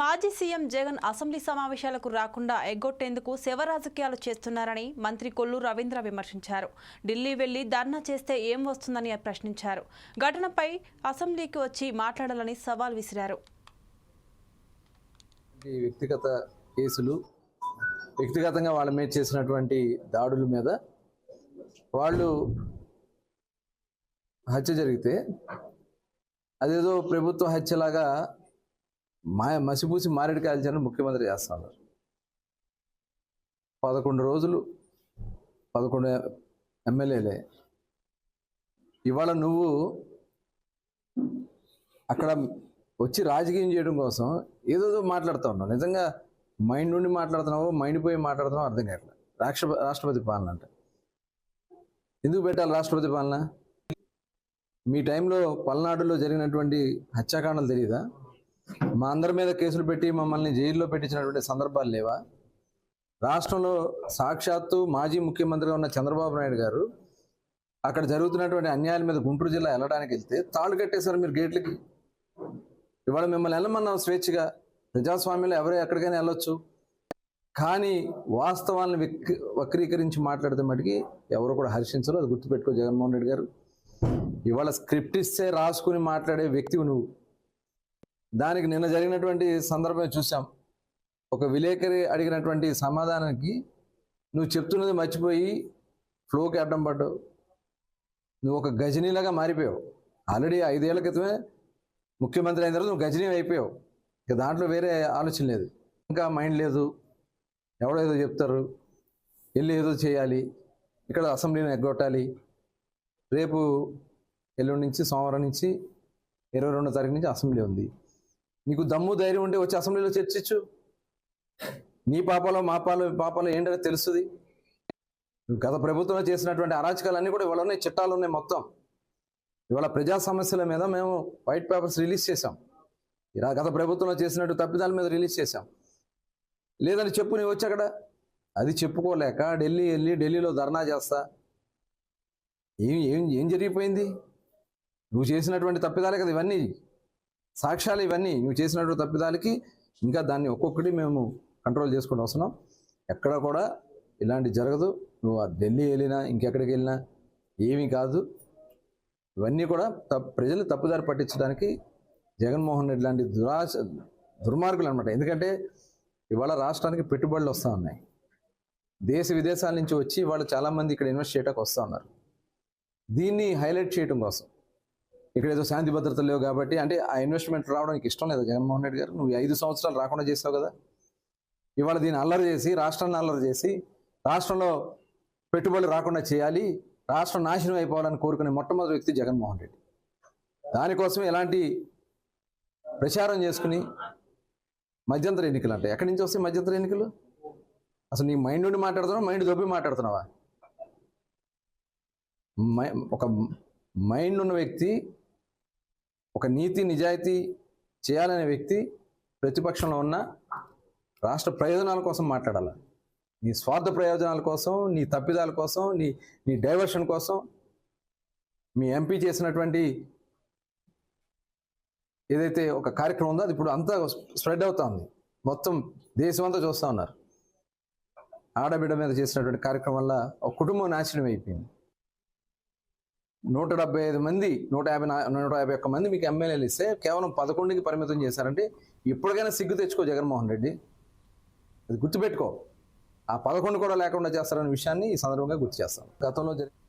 మాజీ CM Jagan assembly సమావేశాలకు రాకుండా ఎగ్గొట్టేందుకు శవ రాజకీయాలు చేస్తున్నారని మంత్రి కొల్లు రవీంద్ర విమర్శించారు. ఢిల్లీ వెళ్ళి ధర్నా చేస్తే ఏం వస్తుందని ప్రశ్నించారు. ఘటనపై అసెంబ్లీకి వచ్చి మాట్లాడాలని సవాల్ విసిరారు. ఈ వ్యక్తిగత కేసులు వ్యక్తిగతంగా వాళ్ళ మీద చేసినటువంటి దాడుల మీద వాళ్ళు హత్య జరిగితే అదేదో ప్రభుత్వ హత్యలాగా మా మసిపూసి మారేడు కాల్చాలని ముఖ్యమంత్రి చేస్తా ఉన్నారు పదకొండు రోజులు పదకొండు ఎమ్మెల్యేలే. ఇవాళ నువ్వు అక్కడ వచ్చి రాజకీయం చేయడం కోసం ఏదో మాట్లాడుతూ ఉన్నావు. నిజంగా మైండ్ నుండి మాట్లాడుతున్నావు మైండ్ పోయి మాట్లాడుతున్నావు అర్థం కావట్లేదు. రాష్ట్ర రాష్ట్రపతి పాలన అంటే. ఎందుకు పెట్టాలి రాష్ట్రపతి పాలన? మీ టైంలో పల్నాడులో జరిగినటువంటి హత్యాకాండాలు తెలియదా మా అందరి మీద కేసులు పెట్టి మమ్మల్ని జైల్లో పెట్టించినటువంటి సందర్భాలు లేవా? రాష్ట్రంలో సాక్షాత్తు మాజీ ముఖ్యమంత్రిగా ఉన్న చంద్రబాబు నాయుడు గారు అక్కడ జరుగుతున్నటువంటి అన్యాయాల మీద గుంటూరు జిల్లా వెళ్ళడానికి వెళ్తే తాళ్ళు కట్టేశారు మీరు గేట్లకి. ఇవాళ మిమ్మల్ని వెళ్ళమన్నాం స్వేచ్ఛగా. ప్రజాస్వామ్యంలో ఎవరో ఎక్కడికైనా వెళ్ళొచ్చు. కానీ వాస్తవాలను వెక్ వక్రీకరించి మాట్లాడితే మటుకి ఎవరు కూడా హర్షించరు. అది గుర్తుపెట్టుకో జగన్మోహన్ రెడ్డి గారు. ఇవాళ స్క్రిప్ట్ ఇస్తే రాసుకుని మాట్లాడే వ్యక్తివి నువ్వు. దానికి నిన్న జరిగినటువంటి సందర్భం చూసాం ఒక విలేకరి అడిగినటువంటి సమాధానానికి నువ్వు చెప్తున్నది మర్చిపోయి ఫ్లోకి అడ్డం పడ్డావు. నువ్వు ఒక గజనీలాగా మారిపోయావు. ఆల్రెడీ ఐదేళ్ళ క్రితమే ముఖ్యమంత్రి అయిన తర్వాత నువ్వు గజనీ అయిపోయావు. ఇక దాంట్లో వేరే ఆలోచన లేదు. ఇంకా మైండ్ లేదు. ఎవడో ఏదో చెప్తారు. వెళ్ళి ఏదో చేయాలి. ఇక్కడ అసెంబ్లీని ఎగ్గొట్టాలి. రేపు ఎల్లుండి నుంచి సోమవారం నుంచి ఇరవై రెండో తారీఖు నుంచి అసెంబ్లీ ఉంది. నీకు దమ్ము ధైర్యం ఉంటే వచ్చి అసెంబ్లీలో చర్చించు. నీ పాపాలో మా పాలో పాపాలో ఏంటనే తెలుస్తుంది గత ప్రభుత్వంలో చేసినటువంటి అరాచకాలన్నీ కూడా ఇవాళ ఉన్నాయి చట్టాలు ఉన్నాయి మొత్తం. ఇవాళ ప్రజా సమస్యల మీద మేము వైట్ పేపర్స్ రిలీజ్ చేసాం ఇలా గత ప్రభుత్వంలో చేసినట్టు తప్పిదాల మీద రిలీజ్ చేసాం లేదని చెప్పు నీ వచ్చి అక్కడ. అది చెప్పుకోలేక ఢిల్లీ వెళ్ళి ఢిల్లీలో ధర్నా చేస్తా. ఏం ఏం ఏం జరిగిపోయింది? నువ్వు చేసినటువంటి తప్పిదాలే కదా ఇవన్నీ. సాక్ష్యాలు ఇవన్నీ నువ్వు చేసినటువంటి తప్పిదాలకి ఇంకా దాన్ని ఒక్కొక్కటి మేము కంట్రోల్ చేసుకుంటూ వస్తున్నాం. ఎక్కడ కూడా ఇలాంటి జరగదు. నువ్వు ఆ ఢిల్లీ వెళ్ళినా ఇంకెక్కడికి వెళ్ళినా ఏమీ కాదు. ఇవన్నీ కూడా తప్ ప్రజలు తప్పుదారి పట్టించడానికి జగన్మోహన్ రెడ్డి లాంటి దురాశ దుర్మార్గులు అనమాట ఎందుకంటే ఇవాళ రాష్ట్రానికి పెట్టుబడులు వస్తూ ఉన్నాయి. దేశ విదేశాల నుంచి వచ్చి వాళ్ళు చాలామంది ఇక్కడ ఇన్వెస్ట్ చేయడానికి వస్తూ ఉన్నారు. దీన్ని హైలైట్ చేయడం కోసం ఇక్కడ ఏదో శాంతి భద్రతలు లేవు కాబట్టి అంటే ఆ ఇన్వెస్ట్మెంట్ రావడానికి ఇష్టం లేదా జగన్మోహన్ రెడ్డి గారు? నువ్వు ఐదు సంవత్సరాలు రాకుండా చేసావు కదా. ఇవాళ దీన్ని అల్లరి చేసి రాష్ట్రాన్ని అల్లరి చేసి రాష్ట్రంలో పెట్టుబడులు రాకుండా చేయాలి రాష్ట్రం నాశనం అయిపోవాలని కోరుకునే మొట్టమొదటి వ్యక్తి జగన్మోహన్ రెడ్డి. దానికోసం ఎలాంటి ప్రచారం చేసుకుని మధ్యంతర ఎన్నికలు అంటే ఎక్కడి నుంచి వస్తాయి మధ్యంతర ఎన్నికలు? అసలు నీ మైండ్ నుండి మాట్లాడుతున్నావా? మైండ్ దొబ్బి మాట్లాడుతున్నావా? మై- ఒక మైండ్ ఉన్న వ్యక్తి ఒక నీతి నిజాయితీ చేయాలనే వ్యక్తి ప్రతిపక్షంలో ఉన్న రాష్ట్ర ప్రయోజనాల కోసం మాట్లాడాలి. నీ స్వార్థ ప్రయోజనాల కోసం నీ తప్పిదాల కోసం నీ నీ డైవర్షన్ కోసం మీ ఎంపీ చేసినటువంటి ఏదైతే ఒక కార్యక్రమం ఉందో అది ఇప్పుడు అంతా స్ప్రెడ్ అవుతా ఉంది. మొత్తం దేశం అంతా చూస్తూ ఉన్నారు. ఆడబిడ్డ మీద చేసినటువంటి కార్యక్రమం వల్ల ఒక కుటుంబం నాశనం అయిపోయింది. నూట డెబ్బై ఐదు మంది నూట యాభై నా- నూట యాభై ఒక్క మంది మీకు ఎమ్మెల్యేలు ఇస్తే కేవలం పదకొండుకి పరిమితం చేశారంటే ఇప్పటికైనా సిగ్గు తెచ్చుకో జగన్మోహన్ రెడ్డి. అది గుర్తుపెట్టుకో. ఆ పదకొండు కూడా లేకుండా చేస్తారనే విషయాన్ని ఈ సందర్భంగా గుర్తు చేస్తాను. గతంలో జరిగిన